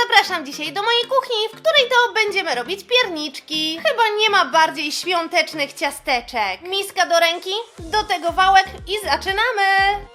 Zapraszam dzisiaj do mojej kuchni, w której to będziemy robić pierniczki. Chyba nie ma bardziej świątecznych ciasteczek. Miska do ręki, do tego wałek i zaczynamy!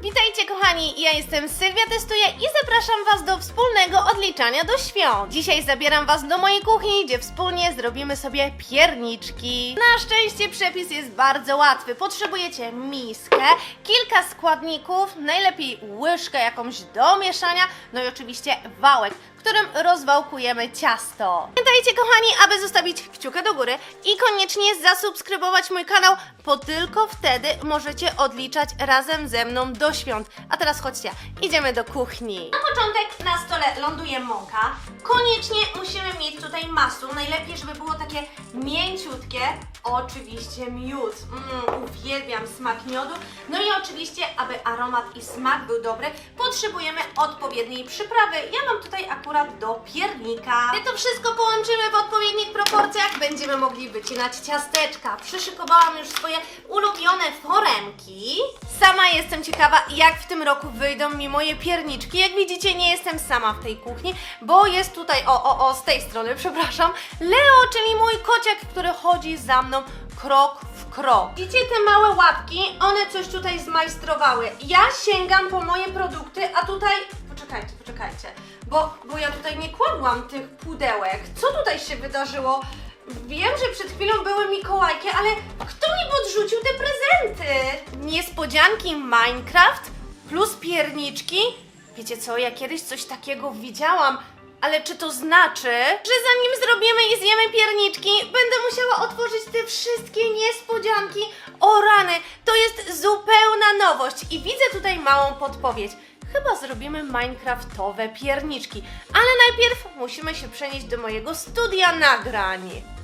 Witajcie kochani, ja jestem Sylwia Testuję i zapraszam Was do wspólnego odliczania do świąt. Dzisiaj zabieram Was do mojej kuchni, gdzie wspólnie zrobimy sobie pierniczki. Na szczęście przepis jest bardzo łatwy. Potrzebujecie miskę, kilka składników, najlepiej łyżkę jakąś do mieszania, no i oczywiście wałek, którym rozwałkujemy ciasto. Pamiętajcie kochani, aby zostawić kciuka do góry i koniecznie zasubskrybować mój kanał, bo tylko wtedy możecie odliczać razem ze mną do świąt. A teraz chodźcie, idziemy do kuchni. Na początek na stole ląduje mąka. Koniecznie musimy mieć tutaj masło, najlepiej żeby było takie mięciutkie. Oczywiście miód, mm, uwielbiam smak miodu. No i oczywiście, aby aromat i smak był dobry, potrzebujemy odpowiedniej przyprawy. Ja mam tutaj akurat do piernika. Gdy to wszystko połączymy w odpowiednich proporcjach, będziemy mogli wycinać ciasteczka. Przyszykowałam już swoje ulubione foremki. Sama jestem ciekawa, jak w tym roku wyjdą mi moje pierniczki. Jak widzicie, nie jestem sama w tej kuchni, bo jest tutaj, o, o, o, z tej strony, przepraszam, Leo, czyli mój kociak, który chodzi za mną krok w krok. Widzicie te małe łapki? One coś tutaj zmajstrowały. Ja sięgam po moje produkty, a tutaj... Poczekajcie, poczekajcie, bo, bo ja tutaj nie kładłam tych pudełek. Co tutaj się wydarzyło? Wiem, że przed chwilą były Mikołajki, ale kto mi podrzucił te prezenty? Niespodzianki Minecraft plus pierniczki? Wiecie co, ja kiedyś coś takiego widziałam, ale czy to znaczy, że zanim zrobimy i zjemy pierniczki, będę musiała otworzyć te wszystkie niespodzianki? O rany, to jest zupełna nowość i widzę tutaj małą podpowiedź. Chyba zrobimy minecraftowe pierniczki, ale najpierw musimy się przenieść do mojego studia nagrań.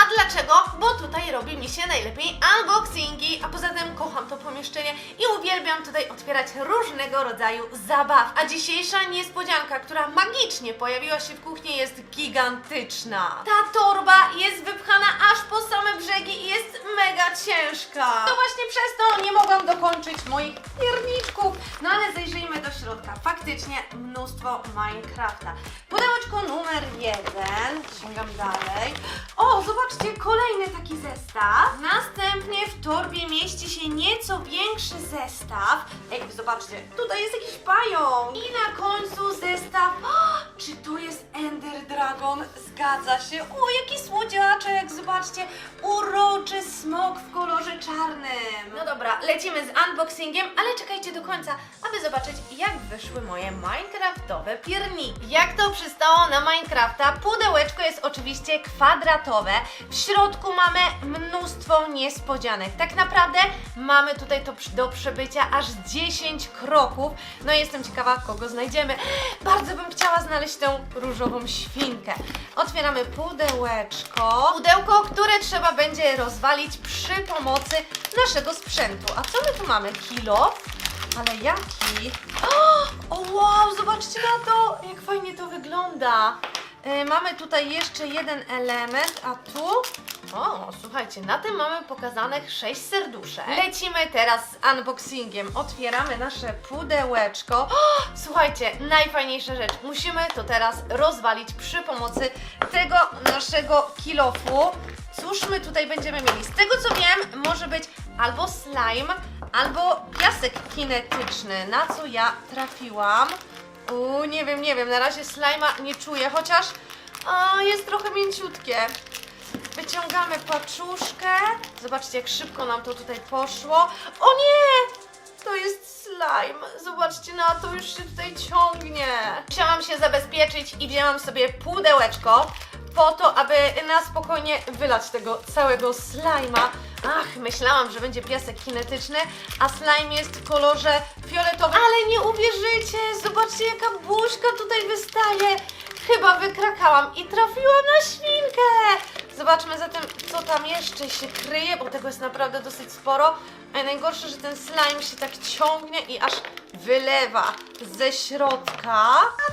A dlaczego? Bo tutaj robi mi się najlepiej unboxingi, a poza tym kocham to pomieszczenie i uwielbiam tutaj otwierać różnego rodzaju zabaw. A dzisiejsza niespodzianka, która magicznie pojawiła się w kuchni jest gigantyczna. Ta torba jest wypchana aż po same brzegi i jest mega ciężka. To właśnie przez to nie mogłam dokończyć moich pierniczków. No ale zajrzyjmy do środka. Faktycznie mnóstwo Minecrafta. Pudełeczko numer jeden. Sięgam dalej. O, zobaczcie, kolejny taki zestaw. Następnie w torbie mieści się nieco większy zestaw. Ej, zobaczcie, tutaj jest jakiś pająk. I na końcu zestaw. O, czy to jest Ender Dragon? Zgadza się. O, jaki słodziaczek, zobaczcie. Uroczy smok w kolorze czarnym. No dobra, lecimy z unboxingiem, ale czekajcie do końca, aby zobaczyć, jak wyszły moje minecraftowe pierniki. Jak to przystało na Minecrafta, pudełeczko jest oczywiście kwadratowe. W środku mamy mnóstwo niespodzianek. Tak naprawdę mamy tutaj to do przebycia aż 10 kroków. No jestem ciekawa, kogo znajdziemy. Bardzo bym chciała znaleźć tę różową świnkę. Otwieramy pudełeczko. Pudełko, które trzeba będzie rozwalić przy pomocy naszego sprzętu. A co my tu mamy? Kilo? Ale jaki? O, o wow, zobaczcie na to, jak fajnie to wygląda. E, mamy tutaj jeszcze jeden element, a tu... O, słuchajcie, na tym mamy pokazanych 6 serduszek. Lecimy teraz z unboxingiem. Otwieramy nasze pudełeczko. O, słuchajcie, najfajniejsza rzecz. Musimy to teraz rozwalić przy pomocy tego naszego kilofu. Cóż my tutaj będziemy mieli? Z tego co wiem, może być albo slime, albo piasek kinetyczny, na co ja trafiłam. Uuu, nie wiem, nie wiem, na razie slajma nie czuję, chociaż a, jest trochę mięciutkie. Wyciągamy paczuszkę. Zobaczcie, jak szybko nam to tutaj poszło. O nie! To jest slime. Zobaczcie na to, już się tutaj ciągnie. Chciałam się zabezpieczyć i wzięłam sobie pudełeczko po to, aby na spokojnie wylać tego całego slajma. Ach, myślałam, że będzie piasek kinetyczny, a slime jest w kolorze fioletowym. Ale nie uwierzycie, zobaczcie jaka buźka tutaj wystaje. Chyba wykrakałam i trafiłam na świnkę. Zobaczmy zatem, co tam jeszcze się kryje, bo tego jest naprawdę dosyć sporo. A najgorsze, że ten slime się tak ciągnie i aż wylewa ze środka.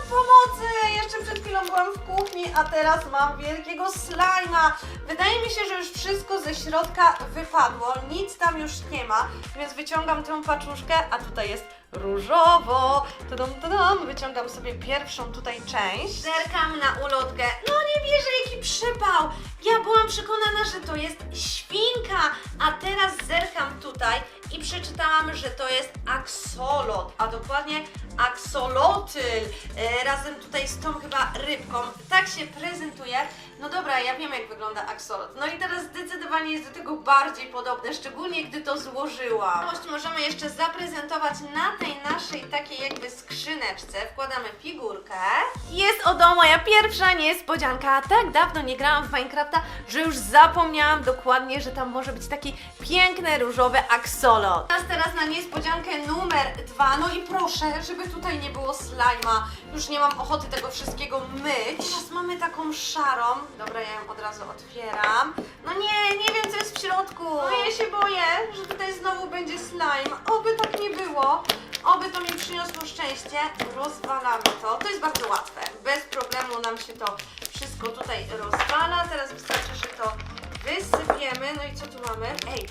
Pomocy! Jeszcze przed chwilą byłam w kuchni, a teraz mam wielkiego slajma. Wydaje mi się, że już wszystko ze środka wypadło, nic tam już nie ma, więc wyciągam tę paczuszkę, a tutaj jest różowo. Tadam, tadam. Wyciągam sobie pierwszą tutaj część. Zerkam na ulotkę. Przekonana, że to jest świnka, a teraz zerkam tutaj i przeczytałam, że to jest aksolot, a dokładnie aksolotyl. E, razem tutaj z tą chyba rybką. Tak się prezentuje. No dobra, ja wiem jak wygląda aksolot. No i teraz zdecydowanie jest do tego bardziej podobne, szczególnie gdy to złożyłam. Całość możemy jeszcze zaprezentować na tej naszej takiej jakby skrzyneczce. Wkładamy figurkę. Jest oto moja pierwsza niespodzianka. Tak dawno nie grałam w Minecrafta, że już zapomniałam dokładnie, że tam może być taki piękny różowy aksolot. Teraz teraz na niespodziankę numer dwa. No i proszę, żeby tutaj nie było slajma. Już nie mam ochoty tego wszystkiego myć. Teraz mamy taką szarą. Dobra, ja ją od razu otwieram. No nie, nie wiem co jest w środku. No ja się boję, że tutaj znowu będzie slime. Oby tak nie było. Oby to mi przyniosło szczęście. Rozwalamy to. To jest bardzo łatwe. Bez problemu nam się to wszystko tutaj rozwala. Teraz wystarczy, że to wysypiemy. No i co tu mamy? Ej,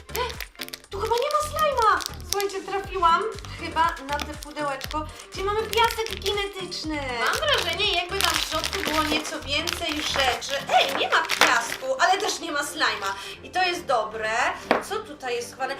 tu chyba nie ma slajma! Słuchajcie, trafiłam chyba na te pudełeczko, gdzie mamy piasek kinetyczny. Mam wrażenie, jakby tam w środku było nieco więcej rzeczy. Ej, nie ma piasku, ale też nie ma slajma. I to jest dobre. Co tutaj jest schowane?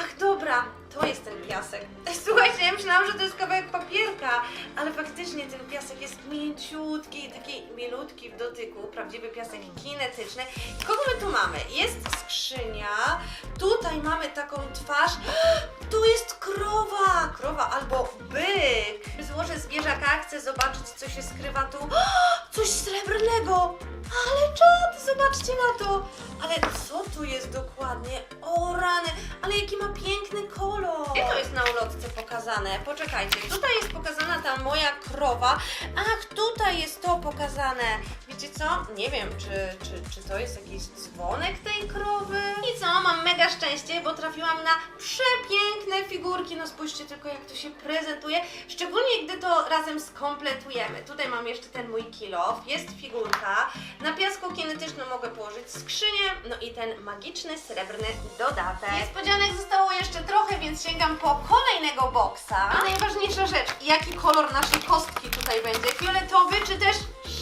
Ach, dobra, to jest ten piasek. Słuchajcie, ja myślałam, że to jest kawałek papierka, ale faktycznie ten piasek jest mięciutki, taki milutki w dotyku, prawdziwy piasek kinetyczny. I kogo my tu mamy? Jest skrzynia, tutaj mamy taką twarz, tu jest krowa, krowa albo byk. Złożę zwierzaka, chcę zobaczyć, co się skrywa tu. Coś srebrnego, ale czad, zobaczcie na to. Ale co tu jest dokładnie? O rany, ale jaki ma piękny kolor. Gdzie to jest na ulotce pokazane? Poczekajcie, tutaj jest pokazana ta moja krowa. Ach, tutaj jest to pokazane. Wiecie co? Nie wiem, czy, czy, czy to jest jakiś dzwonek tej krowy. I co? Mam mega szczęście, bo trafiłam na przepiękne figurki. No spójrzcie tylko, jak to się prezentuje. Szczególnie, gdy to razem skompletujemy. Tutaj mam jeszcze ten mój kilof. Jest figurka. Na piasku kinetycznym mogę położyć skrzynię. No i ten magiczny, srebrny dodatek. Niespodzianek zostało jeszcze trochę, więc sięgam po kolejnego boksa. A najważniejsza rzecz, jaki kolor naszej kostki tutaj będzie? Fioletowy czy też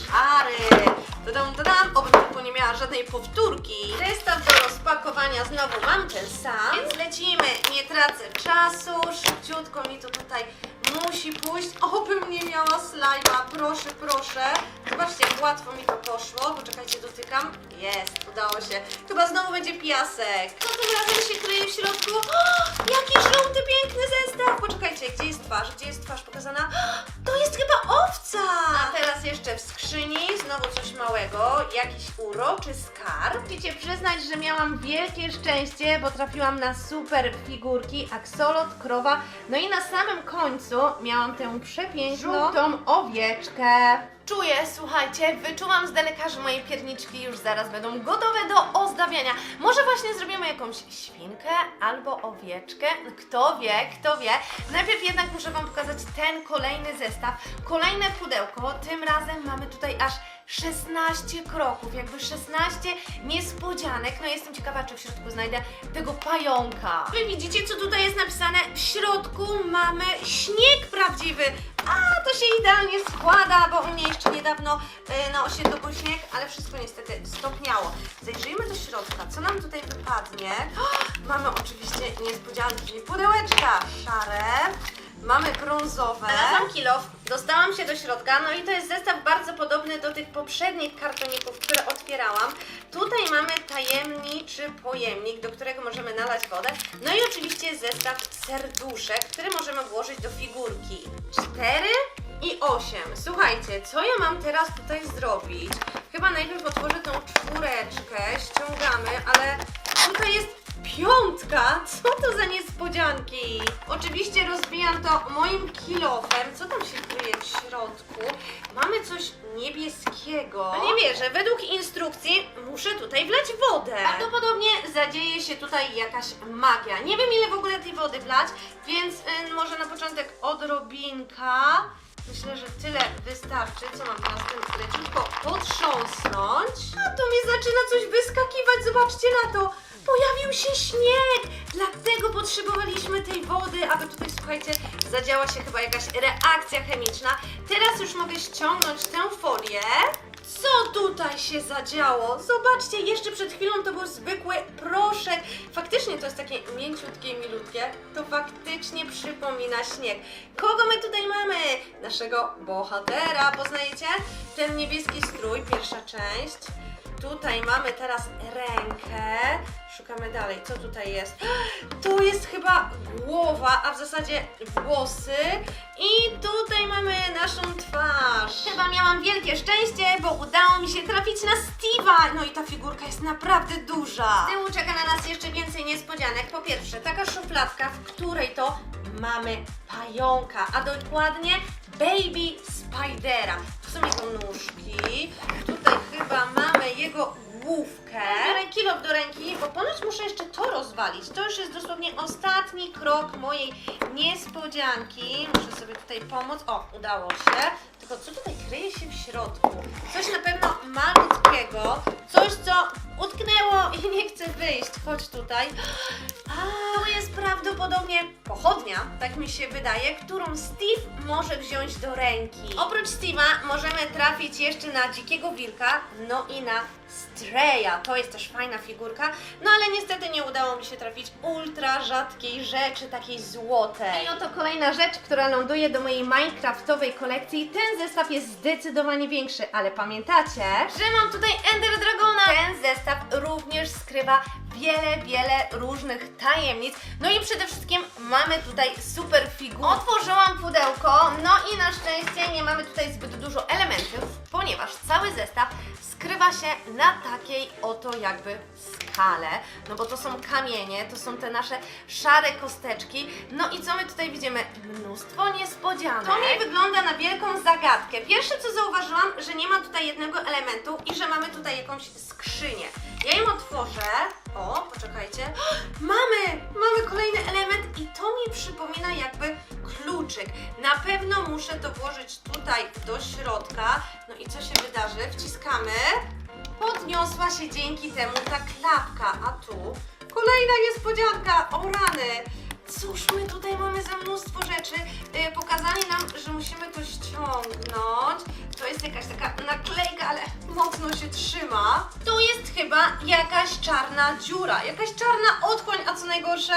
szary? Dodam, dodam, oby tylko nie miała żadnej powtórki. Zestaw do rozpakowania znowu mam ten sam, więc lecimy. Nie tracę czasu, szybciutko mi to tutaj musi pójść. Obym nie miała slajma, proszę, proszę. Zobaczcie, jak łatwo mi to poszło. Poczekajcie, dotykam. Jest, udało się. Chyba znowu będzie piasek. Co tym razem się kryje w środku? O, jaki żółty, piękny zestaw. Poczekajcie, gdzie jest twarz? Gdzie jest twarz pokazana? To jest chyba owca. A teraz jeszcze w skrzyni znowu coś małego, jakiś uroczy skarb. Musicie przyznać, że miałam wielkie szczęście, bo trafiłam na super figurki, aksolot, krowa, no i na samym końcu miałam tę przepiękną żółtą owieczkę. Czuję, słuchajcie, wyczułam z daleka, że moje pierniczki już zaraz będą gotowe do ozdabiania. Może właśnie zrobimy jakąś świnkę albo owieczkę? Kto wie, kto wie. Najpierw jednak muszę Wam pokazać ten kolejny zestaw, kolejne pudełko. Tym razem mamy tutaj aż 16 kroków, jakby 16 niespodzianek. No jestem ciekawa, czy w środku znajdę tego pająka. Wy widzicie, co tutaj jest napisane? W środku mamy śnieg prawdziwy. A, to się idealnie składa, bo u mnie jeszcze niedawno y, na osiedlu był śnieg, ale wszystko niestety stopniało. Zajrzyjmy do środka, co nam tutaj wypadnie. O, mamy oczywiście niespodzianki, pudełeczka szare. Mamy brązowe. Znalazłam kilof, dostałam się do środka, no i to jest zestaw bardzo podobny do tych poprzednich kartoników, które otwierałam. Tutaj mamy tajemniczy pojemnik, do którego możemy nalać wodę. No i oczywiście zestaw serduszek, który możemy włożyć do figurki. Cztery i osiem. Słuchajcie, co ja mam teraz tutaj zrobić? Chyba najpierw otworzę tą czwóreczkę, ściągamy, ale tutaj jest piątka? Co to za niespodzianki? Oczywiście rozbijam to moim kilofem. Co tam się kryje w środku? Mamy coś niebieskiego. No nie wierzę, według instrukcji muszę tutaj wlać wodę. Prawdopodobnie zadzieje się tutaj jakaś magia. Nie wiem ile w ogóle tej wody wlać, więc y, może na początek odrobinka. Myślę, że tyle wystarczy. Co mam teraz tym leciutko potrząsnąć? A tu mi zaczyna coś wyskakiwać, zobaczcie na to. Pojawił się śnieg! Dlatego potrzebowaliśmy tej wody, aby tutaj, słuchajcie, zadziała się chyba jakaś reakcja chemiczna. Teraz już mogę ściągnąć tę folię. Co tutaj się zadziało? Zobaczcie, jeszcze przed chwilą to był zwykły proszek. Faktycznie to jest takie mięciutkie i milutkie. To faktycznie przypomina śnieg. Kogo my tutaj mamy? Naszego bohatera, poznajecie? Ten niebieski strój, pierwsza część. Tutaj mamy teraz rękę. Szukamy dalej. Co tutaj jest? Tu jest chyba głowa, a w zasadzie włosy. I tutaj mamy naszą twarz. Chyba miałam wielkie szczęście, bo udało mi się trafić na Steve'a. No i ta figurka jest naprawdę duża. Z tyłu czeka na nas jeszcze więcej niespodzianek. Po pierwsze, taka szufladka, w której to mamy pająka, a dokładnie Baby Spidera. Tu są jego nóżki. Tutaj chyba. Do ręki, bo ponoć muszę jeszcze to rozwalić. To już jest dosłownie ostatni krok mojej niespodzianki. Muszę sobie tutaj pomóc. O, udało się. Tylko co tutaj kryje się w środku? Coś na pewno malutkiego. Coś, co utknęło i nie chce wyjść. Chodź tutaj. To jest prawdopodobnie pochodnia, tak mi się wydaje, którą Steve może wziąć do ręki. Oprócz Steve'a możemy trafić jeszcze na dzikiego wilka, no i na Streya. To jest też fajna figurka, no ale niestety nie udało mi się trafić ultra rzadkiej rzeczy, takiej złotej. I oto kolejna rzecz, która ląduje do mojej Minecraftowej kolekcji. Ten zestaw jest zdecydowanie większy, ale pamiętacie, że mam tutaj Ender Dragona. Ten zestaw również skrywa wiele, wiele różnych tajemnic. No i przede wszystkim mamy tutaj super figury. Otworzyłam pudełko, no i na szczęście nie mamy tutaj zbyt dużo elementów, ponieważ cały zestaw skrywa się na takiej oto jakby skale. No bo to są kamienie, to są te nasze szare kosteczki. No i co my tutaj widzimy? Mnóstwo niespodzianek. To mi wygląda na wielką zagadkę. Pierwsze co zauważyłam, że nie ma tutaj jednego elementu i że mamy tutaj jakąś skrzynię. Otworzę. O, poczekajcie. Mamy! Mamy kolejny element i to mi przypomina jakby kluczyk. Na pewno muszę to włożyć tutaj do środka. No i co się wydarzy? Wciskamy. Podniosła się dzięki temu ta klapka. A tu kolejna niespodzianka. O rany! Cóż my tutaj mamy za mnóstwo rzeczy. Yy, pokazali nam, że musimy to ściągnąć. To jest jakaś taka naklejka, ale mocno się trzyma. Tu jest chyba jakaś czarna dziura, jakaś czarna otchłań, a co najgorsze?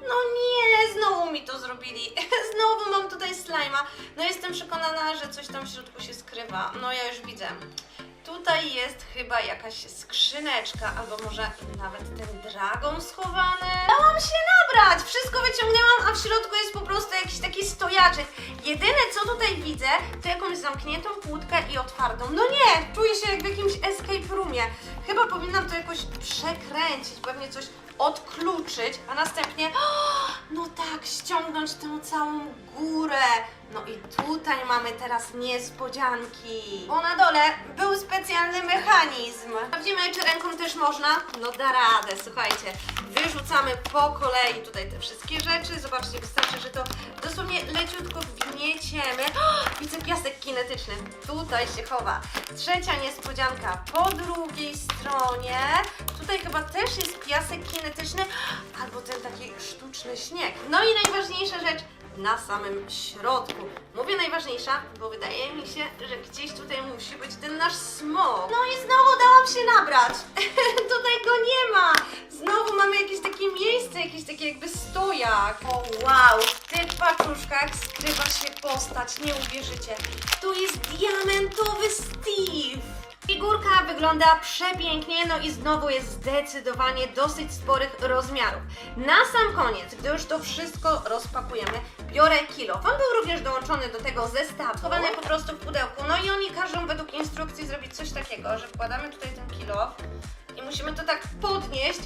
No nie, znowu mi to zrobili. Znowu mam tutaj slajma. No jestem przekonana, że coś tam w środku się skrywa. No ja już widzę. Tutaj jest chyba jakaś skrzyneczka, albo może nawet ten dragon schowany. Dałam się nabrać! Wszystko wyciągnęłam, a w środku jest po prostu jakiś taki stojaczek. Jedyne co tutaj widzę, to jakąś zamkniętą kłódkę i otwartą. No nie! Czuję się jak w jakimś escape roomie. Chyba powinnam to jakoś przekręcić, pewnie coś odkluczyć, a następnie, no tak, ściągnąć tę całą górę. No i tutaj mamy teraz niespodzianki. Bo na dole był specjalny mechanizm. Sprawdzimy, czy ręką też można. No da radę, słuchajcie. Wyrzucamy po kolei tutaj te wszystkie rzeczy. Zobaczcie, wystarczy, że to dosłownie leciutko wgnieciemy. Widzę piasek kinetyczny. Tutaj się chowa. Trzecia niespodzianka po drugiej stronie. Tutaj chyba też jest piasek kinetyczny albo ten taki sztuczny śnieg. No i najważniejsza rzecz na samym środku. Mówię najważniejsza, bo wydaje mi się, że gdzieś tutaj musi być ten nasz smok. No i znowu dałam się nabrać. tutaj go nie ma. Znowu mamy jakieś takie miejsce, jakiś taki jakby stojak. O wow, w tych paczuszkach skrywa się postać, nie uwierzycie. Tu jest diamentowy Steve. Figurka wygląda przepięknie, no i znowu jest zdecydowanie dosyć sporych rozmiarów. Na sam koniec, gdy już to wszystko rozpakujemy, biorę kilo. On był również dołączony do tego zestawu, schowany po prostu w pudełku. No i oni każą według instrukcji zrobić coś takiego, że wkładamy tutaj ten kilo, I musimy to tak podnieść.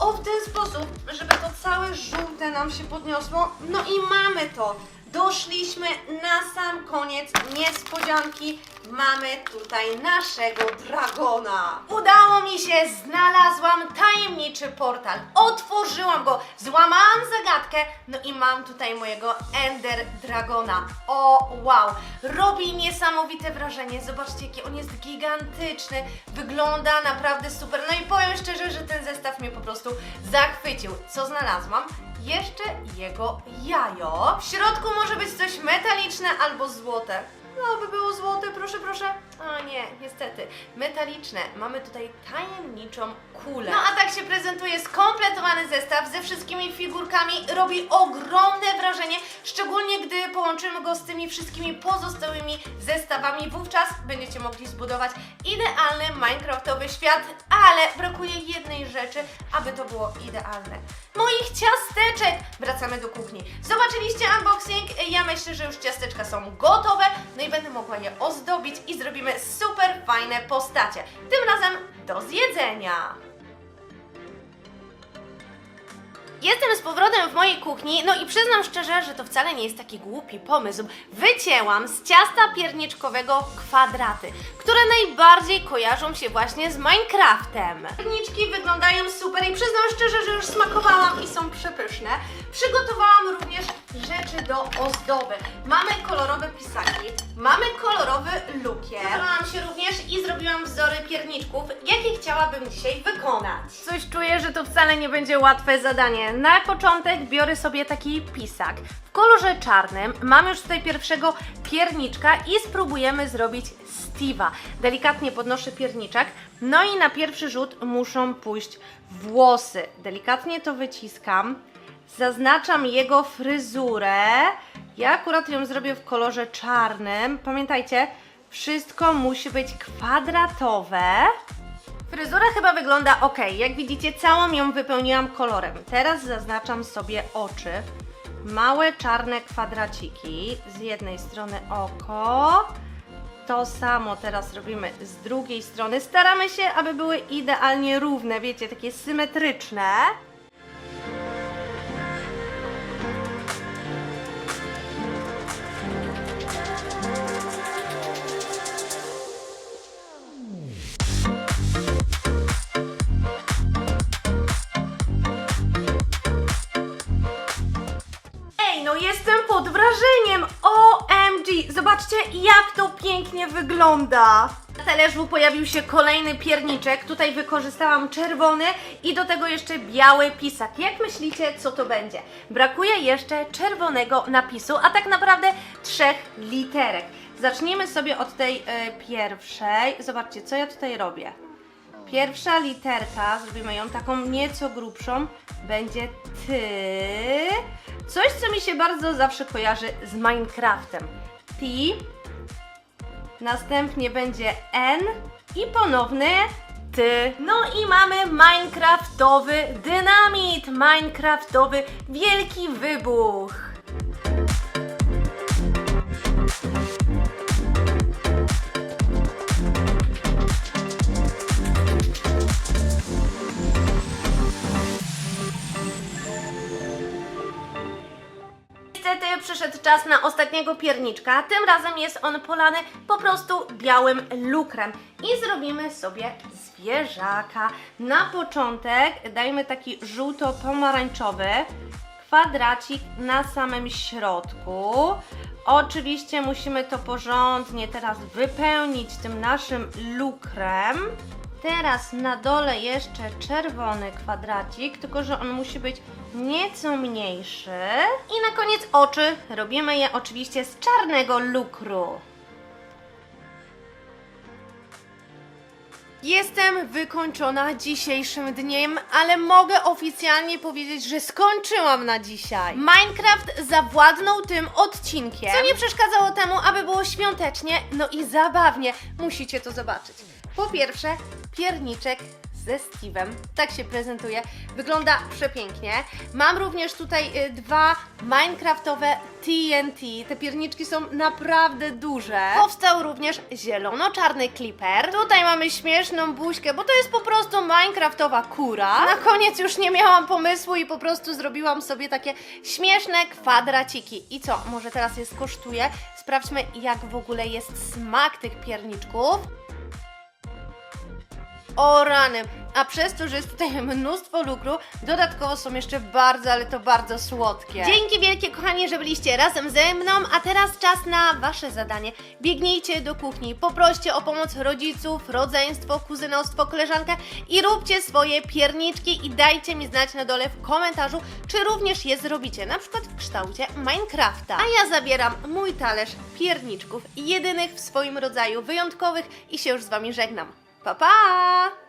O, w ten sposób, żeby to całe żółte nam się podniosło. No i mamy to. Doszliśmy na sam koniec niespodzianki. Mamy tutaj naszego dragona. Udało mi się, znalazłam tajemniczy portal. Otworzyłam go, złamałam zagadkę, no i mam tutaj mojego Ender Dragona. O, wow! Robi niesamowite wrażenie. Zobaczcie, jaki on jest gigantyczny. Wygląda naprawdę super. No i powiem szczerze, że ten zestaw mnie po prostu zachwycił. Co znalazłam? Jeszcze jego jajo. W środku może być coś metaliczne albo złote. No, by było złote, proszę, proszę. O nie, niestety. Metaliczne. Mamy tutaj tajemniczą kulę. No a tak się prezentuje skompletowany zestaw ze wszystkimi figurkami. Robi ogromne wrażenie, szczególnie gdy połączymy go z tymi wszystkimi pozostałymi zestawami. Wówczas będziecie mogli zbudować idealny minecraftowy świat, ale brakuje jednej rzeczy, aby to było idealne. Moich ciasteczek! Wracamy do kuchni. Zobaczyliście unboxing? Ja myślę, że już ciasteczka są gotowe, no i będę mogła je ozdobić i zrobimy super fajne postacie. Tym razem do zjedzenia. Jestem z powrotem w mojej kuchni, no i przyznam szczerze, że to wcale nie jest taki głupi pomysł. Wycięłam z ciasta pierniczkowego kwadraty, które najbardziej kojarzą się właśnie z Minecraftem. Pierniczki wyglądają super i przyznam szczerze, że już smakowałam i są przepyszne. Przygotowałam również rzeczy do ozdoby. Mamy kolorowe pisaki, mamy kolorowy lukier. Starałam się również i zrobiłam wzory pierniczków, jakie chciałabym dzisiaj wykonać. Coś czuję, że to wcale nie będzie łatwe zadanie. Na początek biorę sobie taki pisak. W kolorze czarnym mam już tutaj pierwszego pierniczka i spróbujemy zrobić Steve'a. Delikatnie podnoszę pierniczek, no i na pierwszy rzut muszą pójść włosy. Delikatnie to wyciskam. Zaznaczam jego fryzurę. Ja akurat ją zrobię w kolorze czarnym. Pamiętajcie, wszystko musi być kwadratowe. Fryzura chyba wygląda ok. Jak widzicie, całą ją wypełniłam kolorem. Teraz zaznaczam sobie oczy. Małe czarne kwadraciki. Z jednej strony oko. To samo teraz robimy z drugiej strony. Staramy się, aby były idealnie równe, wiecie, takie symetryczne. Pod wrażeniem! OMG! Zobaczcie, jak to pięknie wygląda! Na talerzu pojawił się kolejny pierniczek. Tutaj wykorzystałam czerwony i do tego jeszcze biały pisak. Jak myślicie, co to będzie? Brakuje jeszcze czerwonego napisu, a tak naprawdę trzech literek. Zaczniemy sobie od tej e, pierwszej. Zobaczcie, co ja tutaj robię. Pierwsza literka, zrobimy ją taką nieco grubszą, będzie ty. Coś, co mi się bardzo zawsze kojarzy z Minecraftem. T. Następnie będzie N i ponowny ty. No i mamy Minecraftowy dynamit, Minecraftowy wielki wybuch. Przyszedł czas na ostatniego pierniczka. Tym razem jest on polany po prostu białym lukrem. I zrobimy sobie zwierzaka. Na początek dajmy taki żółto-pomarańczowy kwadracik na samym środku. Oczywiście musimy to porządnie teraz wypełnić tym naszym lukrem. Teraz na dole jeszcze czerwony kwadracik, tylko że on musi być nieco mniejszy. I na koniec oczy. Robimy je oczywiście z czarnego lukru. Jestem wykończona dzisiejszym dniem, ale mogę oficjalnie powiedzieć, że skończyłam na dzisiaj. Minecraft zawładnął tym odcinkiem, co nie przeszkadzało temu, aby było świątecznie, no i zabawnie. Musicie to zobaczyć. Po pierwsze, pierniczek ze Steve'em. Tak się prezentuje. Wygląda przepięknie. Mam również tutaj y, dwa Minecraftowe TNT. Te pierniczki są naprawdę duże. Powstał również zielono-czarny clipper. Tutaj mamy śmieszną buźkę, bo to jest po prostu Minecraftowa kura. Na koniec już nie miałam pomysłu i po prostu zrobiłam sobie takie śmieszne kwadraciki. I co, może teraz je skosztuję? Sprawdźmy, jak w ogóle jest smak tych pierniczków. O rany, a przez to, że jest tutaj mnóstwo lukru, dodatkowo są jeszcze bardzo, ale to bardzo słodkie. Dzięki wielkie kochani, że byliście razem ze mną, a teraz czas na Wasze zadanie. Biegnijcie do kuchni, poproście o pomoc rodziców, rodzeństwo, kuzynostwo, koleżankę i róbcie swoje pierniczki i dajcie mi znać na dole w komentarzu, czy również je zrobicie, na przykład w kształcie Minecrafta. A ja zabieram mój talerz pierniczków, jedynych w swoim rodzaju, wyjątkowych i się już z Wami żegnam. Pa, pa!